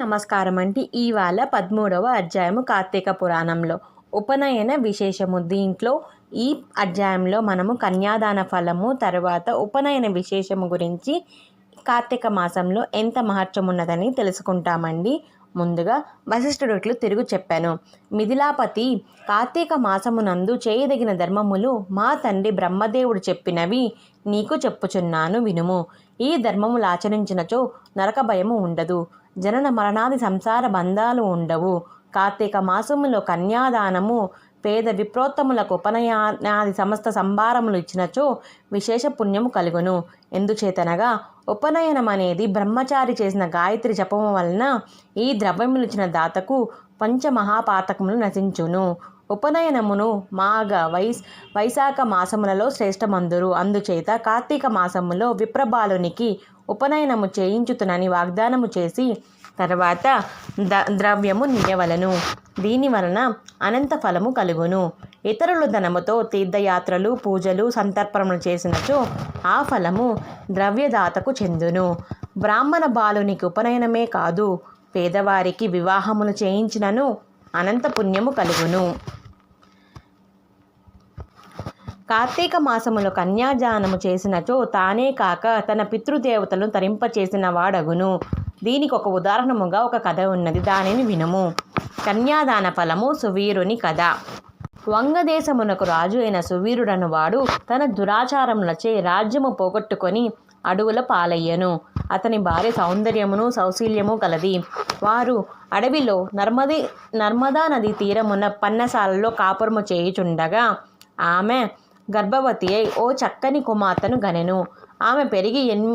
నమస్కారం అండి. ఇవాళ పదమూడవ అధ్యాయము కార్తీక పురాణంలో. ఉపనయన విశేషము. దీంట్లో ఈ అధ్యాయంలో మనము కన్యాదాన ఫలము తర్వాత ఉపనయన విశేషము గురించి కార్తీక మాసంలో ఎంత మహత్యం ఉన్నదని తెలుసుకుంటామండి. ముందుగా వశిష్ఠుడిట్లు తిరుగు చెప్పాను. మిథిలాపతి కార్తీక మాసమునందు చేయదగిన ధర్మములు మా తండ్రి బ్రహ్మదేవుడు చెప్పినవి నీకు చెప్పుచున్నాను వినుము. ఈ ధర్మములు ఆచరించినచో నరక భయము ఉండదు. జనన మరణాది సంసార బంధాలు ఉండవు. కార్తీక మాసములో కన్యాదానము పేద విప్రోత్తములకు ఉపనయనాది సమస్త సంభారములు ఇచ్చినచో విశేష పుణ్యము కలుగును. ఎందుచేతనగా ఉపనయనం అనేది బ్రహ్మచారి చేసిన గాయత్రి జపము వలన ఈ ద్రవ్యములు ఇచ్చిన దాతకు పంచమహాపాతకములు నశించును. ఉపనయనమును మాఘ వైస్ వైశాఖ మాసములలో శ్రేష్టమందురు. అందుచేత కార్తీక మాసములో విప్రబాలునికి ఉపనయనము చేయించుతునని వాగ్దానము చేసి తర్వాత ద ద్రవ్యము నియవలను. దీని వలన అనంత ఫలము కలుగును. ఇతరుల ధనముతో తీర్థయాత్రలు పూజలు సంతర్పణలు చేసినచో ఆ ఫలము ద్రవ్యదాతకు చెందును. బ్రాహ్మణ బాలునికి ఉపనయనమే కాదు పేదవారికి వివాహములు చేయించినను అనంత పుణ్యము కలుగును. కార్తీక మాసములో కన్యాదానము చేసినచో తానే కాక తన పితృదేవతలను తరింపచేసిన వాడగును. దీనికి ఒక ఉదాహరణముగా ఒక కథ ఉన్నది. దానిని వినము. కన్యాదాన ఫలము సువీరుని కథ. వంగదేశమునకు రాజు అయిన సువీరుడను వాడు తన దురాచారములచే రాజ్యము పోగొట్టుకొని అడవుల పాలయ్యను. అతని భార్య సౌందర్యమును సౌశీల్యము కలది. వారు అడవిలో నర్మది నర్మదా నది తీరమున పన్నసాలలో కాపురము చేయుచుండగా ఆమె గర్భవతి అయి ఓ చక్కని కుమార్తెను గనెను. ఆమె పెరిగి ఎన్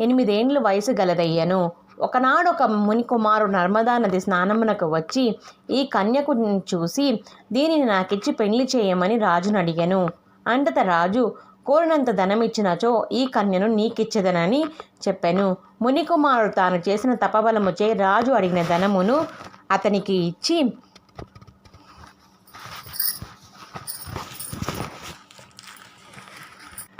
ఎనిమిదేండ్లు వయసు గలదయ్యను. ఒకనాడు ఒక ముని కుమారుడు నర్మదా నది స్నానమునకు వచ్చి ఈ కన్యకు చూసి దీనిని నాకిచ్చి పెళ్ళి చేయమని రాజును అడిగాను. అంతట రాజు కోరినంత ధనమిచ్చినచో ఈ కన్యను నీకిచ్చదనని చెప్పాను. ముని కుమారుడు తాను చేసిన తపబలముచే రాజు అడిగిన ధనమును అతనికి ఇచ్చి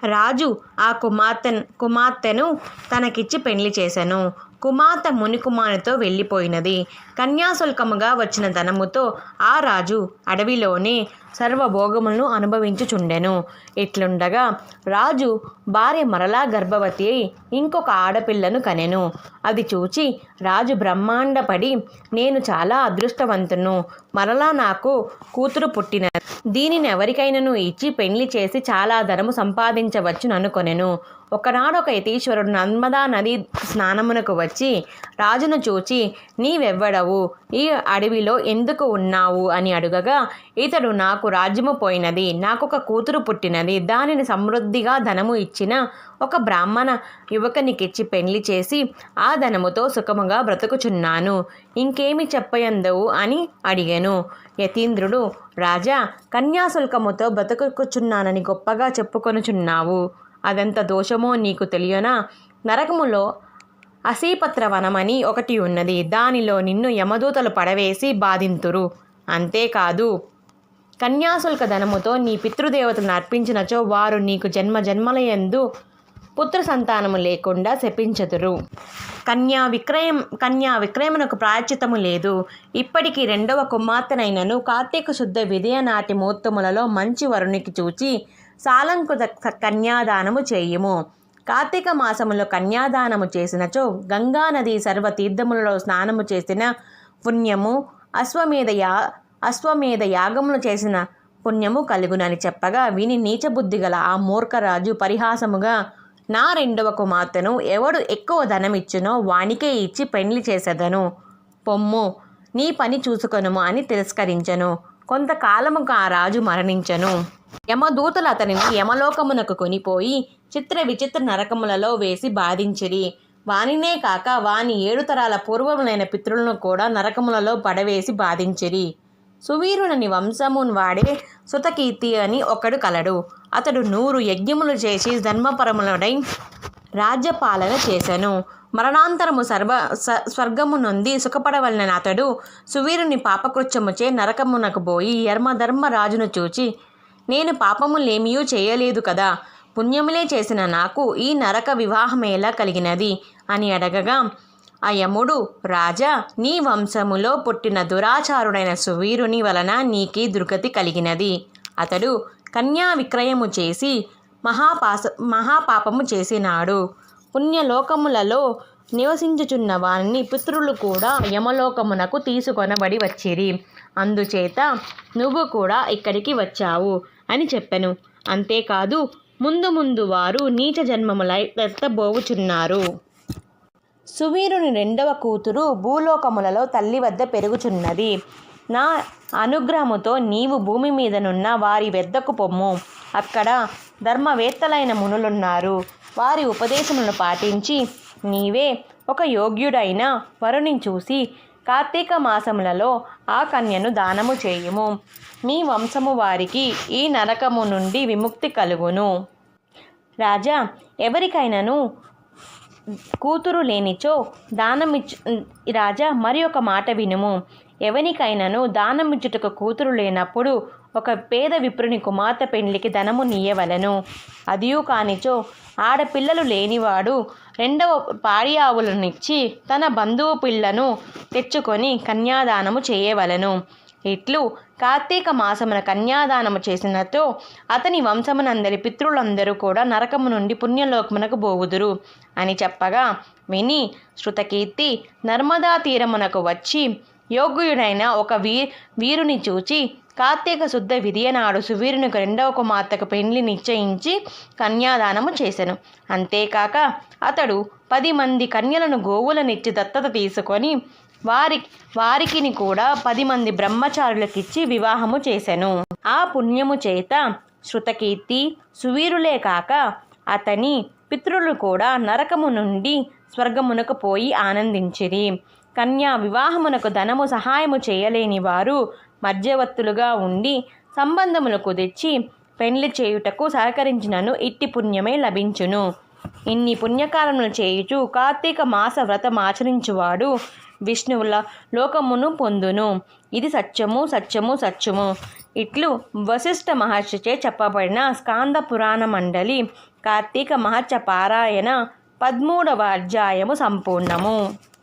రాజు ఆ కుమార్తె కుమార్తెను తనకిచ్చి పెళ్ళి చేశాను కుమార్తె మునికుమారునితో వెళ్ళిపోయినది. కన్యాశుల్కముగా వచ్చిన ధనముతో ఆ రాజు అడవిలోనే సర్వభోగములను అనుభవించుచుండెను. ఇట్లుండగా రాజు భార్య మరలా గర్భవతి అయి ఇంకొక ఆడపిల్లను కనెను. అది చూచి రాజు బ్రహ్మాండపడి నేను చాలా అదృష్టవంతును మరలా నాకు కూతురు పుట్టిన దీనిని ఎవరికైనాను ఇచ్చి పెళ్ళి చేసి చాలా ధనము సంపాదించవచ్చును అనుకొనెను. ఒకనాడొక యతీశ్వరుడు నర్మదా నది స్నానమునకు వచ్చి రాజును చూచి నీవెవ్వడవు? ఈ అడవిలో ఎందుకు ఉన్నావు? అని అడుగగా ఇతడు నాకు రాజ్యము పోయినది నాకొక కూతురు పుట్టినది దానిని సమృద్ధిగా ధనము ఇచ్చిన ఒక బ్రాహ్మణ యువకునికిచ్చి పెళ్ళి చేసి ఆ ధనముతో సుఖముగా బ్రతుకుచున్నాను. ఇంకేమి చెప్పయందవు? అని అడిగాను. యతీంద్రుడు రాజా కన్యాశుల్కముతో బ్రతుకుచున్నానని గొప్పగా చెప్పుకొనుచున్నావు. అదంత దోషమో నీకు తెలియనా? నరకములో అసీపత్రవనమని ఒకటి ఉన్నది. దానిలో నిన్ను యమదూతలు పడవేసి బాధింతురు. అంతేకాదు కన్యాశుల్క ధనముతో నీ పితృదేవతలను అర్పించినచో వారు నీకు జన్మ జన్మలయందు పుత్ర సంతానము లేకుండా శపించదురు. కన్యా విక్రయం కన్యా విక్రయమునకు ప్రాయచితము లేదు. ఇప్పటికీ రెండవ కుమార్తెనైనను కార్తీక శుద్ధ విదయ నాటి ముహూర్తములలో మంచి వరునికి చూచి సాలంకృత కన్యాదానము చేయుము. కార్తీక మాసములో కన్యాదానము చేసినచో గంగానది సర్వతీర్థములలో స్నానము చేసిన పుణ్యము అశ్వమేధ యా అశ్వమేధ యాగములు చేసిన పుణ్యము కలుగునని చెప్పగా విని నీచబుద్ధి గల ఆ మూర్ఖరాజు పరిహాసముగా నా రెండవ కుమార్తెను ఎవడు ఎక్కువ ధనమిచ్చునో వానికే ఇచ్చి పెళ్ళి చేసేదను. పొమ్ము నీ పని చూసుకొనుము అని తిరస్కరించెను. కొంతకాలముకు ఆ రాజు మరణించను. యమదూతలు అతనిని యమలోకమునకు కొనిపోయి చిత్ర విచిత్ర నరకములలో వేసి బాధించిరి. వానినే కాక వాని ఏడు తరాల పూర్వములైన పితృలను కూడా నరకములలో పడవేసి బాధించిరి. సువీరునని వంశమున్ వాడే సుతకీర్తి అని ఒకడు కలడు. అతడు నూరు యజ్ఞములు చేసి ధర్మపరములడై రాజ్యపాలన చేశాను మరణాంతరము సర్వ స్వర్గము నొంది సుఖపడవలన అతడు సువీరుని పాపకృత్యముచే నరకమునకు పోయి యర్మధర్మ రాజును చూచి నేను పాపములేమియూ చేయలేదు కదా? పుణ్యములే చేసిన నాకు ఈ నరక వివాహమేలా కలిగినది అని అడగగా అయముడు రాజా నీ వంశములో పుట్టిన దురాచారుడైన సువీరుని వలన నీకి దుర్గతి కలిగినది. అతడు కన్యా విక్రయము చేసి మహాపాస మహాపాపము చేసినాడు. పుణ్యలోకములలో నివసించుచున్న వారిని పితృలు కూడా యమలోకమునకు తీసుకొనబడి వచ్చిరి. అందుచేత నువ్వు కూడా ఇక్కడికి వచ్చావు అని చెప్పెను. అంతేకాదు ముందు ముందు వారు నీచ జన్మములై ఎత్తబోవుచున్నారు సువీరుని రెండవ కూతురు భూలోకములలో తల్లి వద్ద పెరుగుచున్నది. నా అనుగ్రహముతో నీవు భూమి మీదనున్న వారి వెద్దకు పొమ్ము. అక్కడ ధర్మవేత్తలైన మునులున్నారు. వారి ఉపదేశములను పాటించి నీవే ఒక యోగ్యుడైన వరుని చూసి కార్తీక మాసములలో ఆ కన్యను దానము చేయుము. మీ వంశము వారికి ఈ నరకము నుండి విముక్తి కలుగును. రాజా ఎవరికైనాను కూతురు లేనిచో దానమిచ్చు రాజా మరి ఒక మాట వినుము. ఎవనికైనాను దానమిచ్చుటకు కూతురు లేనప్పుడు ఒక పేద విప్రుని కుమార్తె పెండ్లికి ధనము నీయవలను. అదియు కానిచో ఆడపిల్లలు లేనివాడు రెండవ పాడి ఆవులనిచ్చి తన బంధువు పిల్లను తెచ్చుకొని కన్యాదానము చేయవలను. ఇట్లు కార్తీక మాసమున కన్యాదానము చేసినతో అతని వంశమునందరి పితృలందరూ కూడా నరకము నుండి పుణ్యలోకమునకు బోవుదురు అని చెప్పగా విని శృతకీర్తి నర్మదా తీరమునకు వచ్చి యోగ్యుడైన ఒక వీ వీరుని చూచి కార్తీక శుద్ధ విధియనాడు సువీరునికి రెండవ కుమార్తెకు పెండ్లి నిశ్చయించి కన్యాదానము చేసెను. అంతేకాక అతడు పది మంది కన్యలను గోవులనిచ్చి దత్తత తీసుకొని వారి వారికిని కూడా పది మంది బ్రహ్మచారులకిచ్చి వివాహము చేశాను ఆ పుణ్యము చేత శృతకీర్తి సువీరులే కాక అతని పితృలు కూడా నరకము నుండి స్వర్గమునకు పోయి ఆనందించిరి. కన్యా వివాహమునకు ధనము సహాయము చేయలేని వారు మధ్యవర్తులుగా ఉండి సంబంధములకు కుదిర్చి పెండ్లి చేయుటకు సహకరించినను ఇట్టి పుణ్యమే లభించును. ఇన్ని పుణ్యకాలములు చేయుచు కార్తీక మాస వ్రతం ఆచరించువాడు విష్ణువుల లోకమును పొందును. ఇది సత్యము సత్యము సత్యము. ఇట్లు వశిష్ఠ మహర్షిచే చెప్పబడిన స్కాంద పురాణ మండలి కార్తీక మహర్ష పారాయణ పదమూడవ అధ్యాయము సంపూర్ణము.